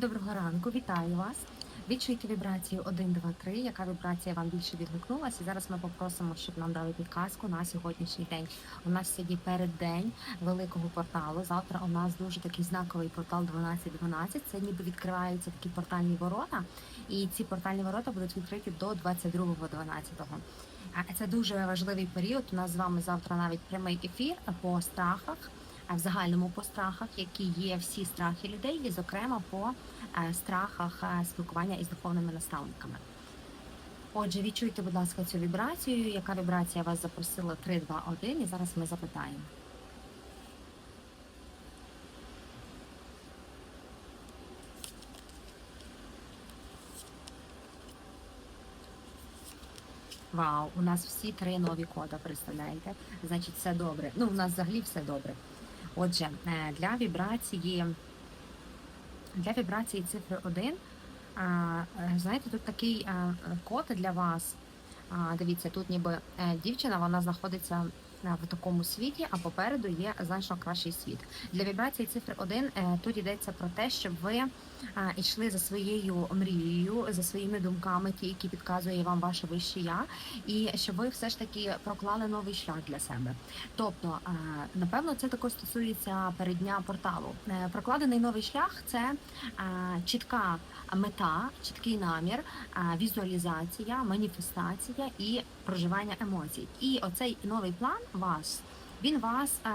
Доброго ранку, вітаю вас. Відчуйте вібрацію 1, 2, 3. Яка вібрація вам більше відгукнулася? І зараз ми попросимо, щоб нам дали підказку на сьогоднішній день. У нас сьогодні переддень великого порталу. Завтра у нас дуже такий знаковий портал 12.12. Це ніби відкриваються такі портальні ворота, і ці портальні ворота будуть відкриті до 22.12. А Це дуже важливий період. У нас з вами завтра навіть прямий ефір по страхах. В загальному по страхах, які є всі страхи людей, і зокрема по е, страхах е, спілкування із духовними наставниками. Отже, відчуйте, будь ласка, цю вібрацію. Яка вібрація вас запросила 3, 2, 1, і зараз ми запитаємо. Вау, у нас всі три нові кода, представляєте? Значить, все добре. Ну, у нас взагалі все добре. Отже, е, для вібрації для вібрації цифри 1, е, знаєте, тут такий е, код для вас. Дивіться, тут ніби дівчина, вона знаходиться в такому світі, а попереду є значно кращий світ. Для вібрації цифри 1 е, тут йдеться про те, щоб ви е, йшли за своєю мрією, за своїми думками, ті, які підказує вам ваше вище я, і щоб ви все ж таки проклали новий шлях для себе. Тобто, е, напевно, це також стосується переддня порталу. Е, Прокладений новий шлях це е, чітка мета, чіткий намір, е, візуалізація, маніфестація і проживання емоцій. І оцей новий план вас. Він вас е,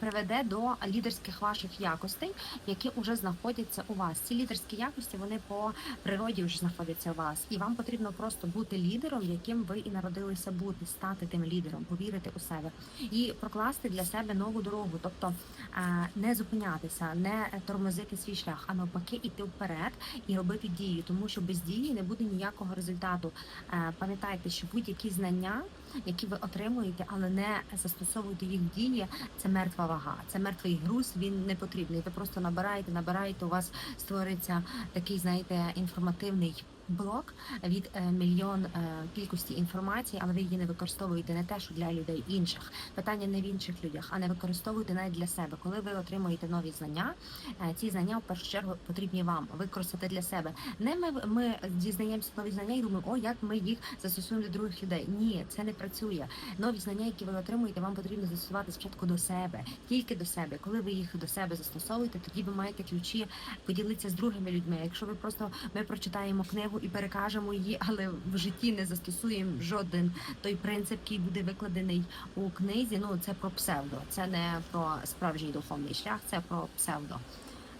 приведе до лідерських ваших якостей, які вже знаходяться у вас. Ці лідерські якості вони по природі вже знаходяться у вас, і вам потрібно просто бути лідером, яким ви і народилися бути, стати тим лідером, повірити у себе і прокласти для себе нову дорогу, тобто е, не зупинятися, не тормозити свій шлях, а навпаки, іти вперед і робити дії, тому що без дії не буде ніякого результату. Е, Пам'ятайте, що будь-які знання, які ви отримуєте, але не застосовуєте їх в дії, це мертва вага, це мертвий груз. Він не потрібний. Ви просто набираєте, набираєте. У вас створиться такий, знаєте, інформативний. Блок від е, мільйон е, кількості інформації, але ви її не використовуєте не те, що для людей інших. Питання не в інших людях, а не використовуєте навіть для себе. Коли ви отримуєте нові знання, е, ці знання в першу чергу потрібні вам використати для себе. Не ми, ми дізнаємося нові знання і думаємо, о, як ми їх застосуємо для других людей. Ні, це не працює. Нові знання, які ви отримуєте, вам потрібно застосувати спочатку до себе, тільки до себе. Коли ви їх до себе застосовуєте, тоді ви маєте ключі поділитися з другими людьми. Якщо ви просто ми прочитаємо книгу і перекажемо її, але в житті не застосуємо жоден той принцип, який буде викладений у книзі. Ну це про псевдо, це не про справжній духовний шлях, це про псевдо.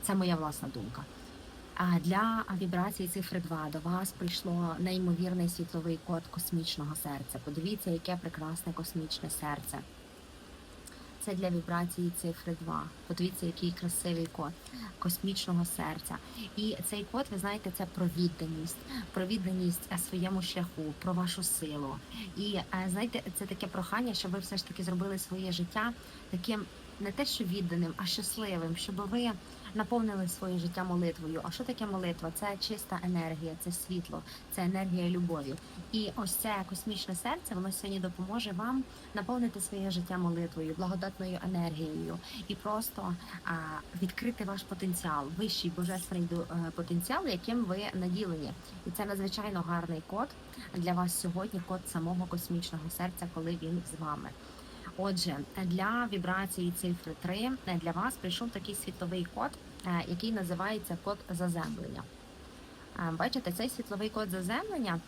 Це моя власна думка. А для вібрації цифри 2 до вас прийшло неймовірний світловий код космічного серця. Подивіться, яке прекрасне космічне серце. Це для вібрації цифри 2. Подивіться, який красивий код космічного серця. І цей код, ви знаєте, це про відданість, про відданість е, своєму шляху, про вашу силу. І е, знаєте, це таке прохання, щоб ви все ж таки зробили своє життя таким не те, що відданим, а щасливим, щоб ви наповнили своє життя молитвою. А що таке молитва? Це чиста енергія, це світло, це енергія любові. І ось це космічне серце, воно сьогодні допоможе вам наповнити своє життя молитвою, благодатною енергією і просто а, відкрити ваш потенціал, вищий божественний е, потенціал, яким ви наділені. І це надзвичайно гарний код для вас сьогодні, код самого космічного серця, коли він з вами. Отже, для вібрації цифри 3 е, для вас прийшов такий світловий код, е, який називається код заземлення. Е, Бачите, цей світловий код заземлення.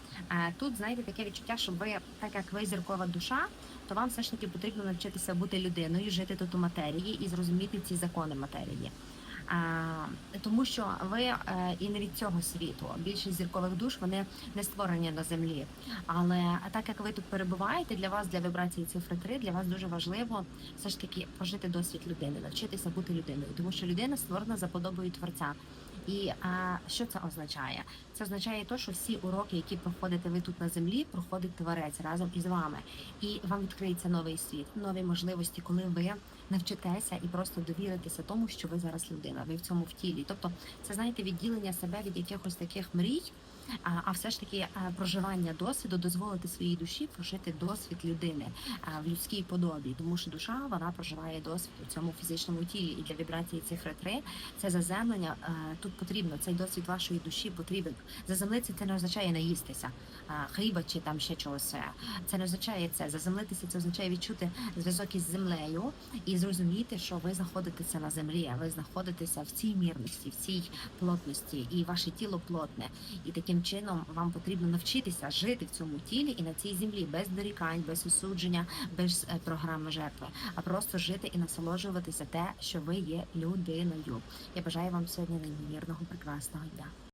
Тут знаєте таке відчуття, що ви, так як ви зіркова душа, то вам все ж таки потрібно навчитися бути людиною, жити тут у матерії і зрозуміти ці закони матерії. Тому що ви е, і не від цього світу. Більшість зіркових душ вони не створені на землі. Але так як ви тут перебуваєте, для вас для вібрації цифри 3, для вас дуже важливо все ж таки прожити досвід людини, навчитися бути людиною, тому що людина створена за подобою творця. І а, що це означає? Це означає те, що всі уроки, які проходите ви тут на землі, проходить творець разом із вами, і вам відкриється новий світ, нові можливості, коли ви навчитеся і просто довіритися тому, що ви зараз людина, ви в цьому втілі. Тобто, це знаєте, відділення себе від якихось таких мрій. А, все ж таки е, проживання досвіду дозволити своїй душі прожити досвід людини е, в людській подобі, тому що душа вона проживає досвід у цьому фізичному тілі. І для вібрації цифри 3 це заземлення е, тут потрібно. Цей досвід вашої душі потрібен. Заземлитися це не означає наїстися хліба чи там ще чогось. Це не означає це. Заземлитися це означає відчути зв'язок із землею і зрозуміти, що ви знаходитеся на землі, ви знаходитеся в цій мірності, в цій плотності, і ваше тіло плотне. І таким чином вам потрібно навчитися жити в цьому тілі і на цій землі без дорікань, без осудження, без е, програми жертви, а просто жити і насолоджуватися те, що ви є людиною. Я бажаю вам сьогодні неймовірного прекрасного дня.